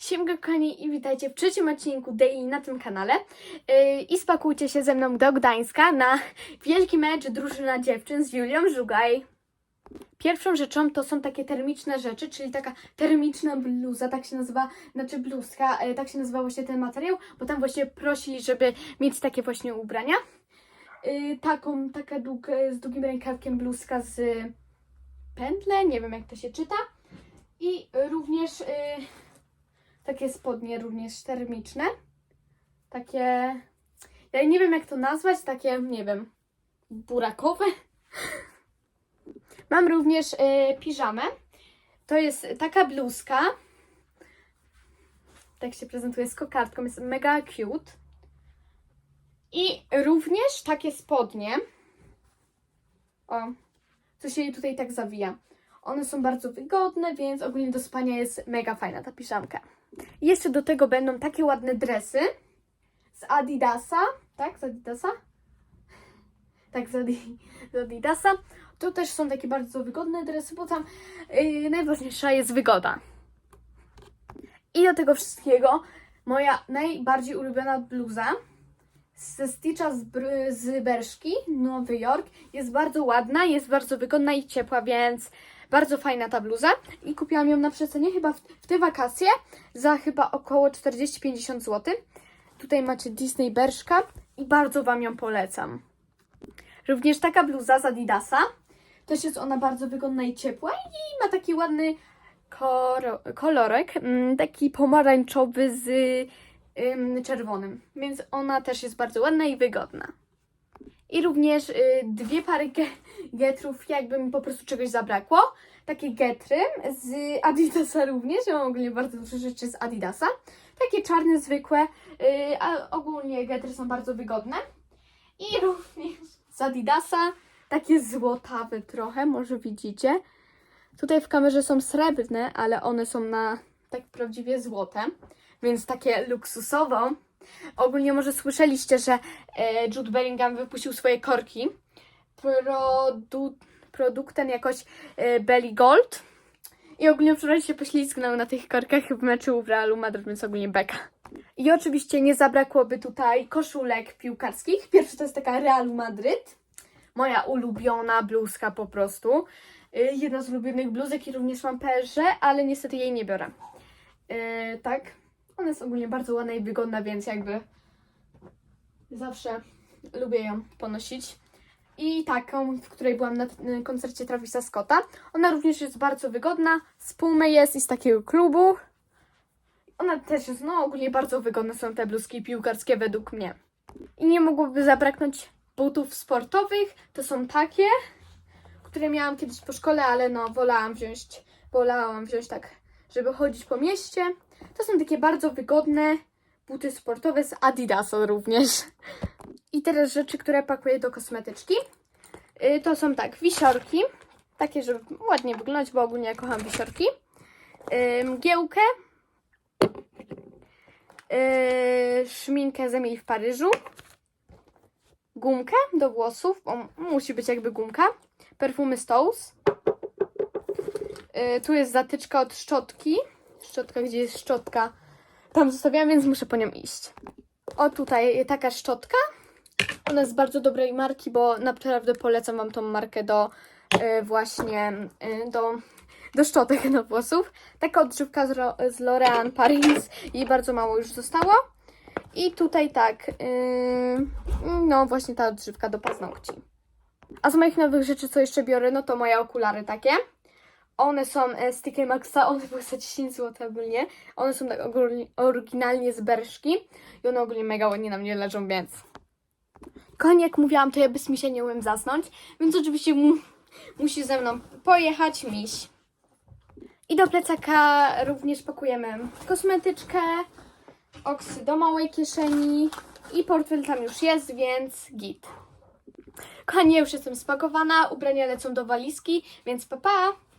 Siemka kochani i witajcie w trzecim odcinku Daily na tym kanale yy, i spakujcie się ze mną do Gdańska na wielki mecz drużyna dziewczyn z Julią Żugaj. Pierwszą rzeczą to są takie termiczne rzeczy, czyli taka termiczna bluza, tak się nazywa, znaczy bluzka, yy, tak się nazywa właśnie ten materiał, bo tam właśnie prosili, żeby mieć takie właśnie ubrania. Yy, taką, taka długa, z długim rękawkiem bluzka z pętle, nie wiem jak to się czyta. I również... Yy, takie spodnie również termiczne. Takie. Ja nie wiem jak to nazwać, takie, nie wiem, burakowe. Mam również y, piżamę. To jest taka bluzka. Tak się prezentuje z kokardką, jest mega cute. I również takie spodnie. O, co się jej tutaj tak zawija. One są bardzo wygodne, więc ogólnie do spania jest mega fajna ta piżamka. Jeszcze do tego będą takie ładne dresy z Adidasa, tak? Z Adidasa? Tak, z, Adi, z Adidasa. To też są takie bardzo wygodne dresy, bo tam yy, najważniejsza jest wygoda. I do tego wszystkiego moja najbardziej ulubiona bluza ze Stitcha z, z Berszki, Nowy Jork. Jest bardzo ładna, jest bardzo wygodna i ciepła, więc bardzo fajna ta bluza. I kupiłam ją na przecenie chyba w, w te wakacje za chyba około 40-50 zł. Tutaj macie Disney Berszka i bardzo Wam ją polecam. Również taka bluza z Adidasa. Też jest ona bardzo wygodna i ciepła i ma taki ładny kolorek, mm, taki pomarańczowy z ym, czerwonym. Więc ona też jest bardzo ładna i wygodna. I również y, dwie pary ge- getrów, jakby mi po prostu czegoś zabrakło. Takie getry z Adidasa również. Ja mam ogólnie bardzo dużo rzeczy z Adidasa. Takie czarne, zwykłe, y, a ogólnie getry są bardzo wygodne. I również z Adidasa takie złotawe trochę, może widzicie. Tutaj w kamerze są srebrne, ale one są na tak prawdziwie złote, więc takie luksusowo. Ogólnie może słyszeliście, że e, Jude Bellingham wypuścił swoje korki. Produ produkt ten jakoś e, Belly Gold. I ogólnie wczoraj się poślizgnął na tych korkach w meczu w Realu Madryt, więc ogólnie beka. I oczywiście nie zabrakłoby tutaj koszulek piłkarskich. Pierwszy to jest taka Realu Madryt. Moja ulubiona bluzka po prostu. Y, Jedna z ulubionych bluzek i również mam perze, ale niestety jej nie biorę. Yy, tak. Ona jest ogólnie bardzo ładna i wygodna, więc jakby zawsze lubię ją ponosić. I taką, w której byłam na koncercie Travisa Scotta. Ona również jest bardzo wygodna. Z Pumy jest i z takiego klubu. Ona też jest, no ogólnie bardzo wygodne są te bluzki piłkarskie według mnie. I nie mogłoby zabraknąć butów sportowych. To są takie, które miałam kiedyś po szkole, ale no wolałam wziąć, wolałam wziąć tak, żeby chodzić po mieście. To są takie bardzo wygodne buty sportowe z Adidasa również. I teraz rzeczy, które pakuję do kosmetyczki. Y, To są tak, wisiorki. Takie, żeby ładnie wyglądać, bo ogólnie ja kocham wisiorki. Mgiełkę. Y, Szminkę z w Paryżu. Gumkę do włosów, bo musi być jakby gumka. Perfumy Stones. Y, Tu jest zatyczka od szczotki. Szczotka, gdzie jest szczotka. Tam zostawiłam, więc muszę po nią iść. O, tutaj taka szczotka. Ona jest bardzo dobrej marki, bo naprawdę polecam Wam tą markę do y, właśnie y, do, do szczotek do włosów. Taka odżywka z, z L'Oreal Paris. Jej bardzo mało już zostało. I tutaj tak, y, no właśnie ta odżywka do paznokci. A z moich nowych rzeczy, co jeszcze biorę, no to moje okulary takie. One są e, z TK Maxa, one były za 10 zł ogólnie. One są tak oryginalnie z Berszki i one ogólnie mega ładnie na mnie leżą, więc... Kochani, jak mówiłam, to ja bez misia nie umiem zasnąć, więc oczywiście mu, musi ze mną pojechać miś. I do plecaka również pakujemy kosmetyczkę, oksy do małej kieszeni i portfel tam już jest, więc git. Kochani, już jestem spakowana, ubrania lecą do walizki, więc pa pa!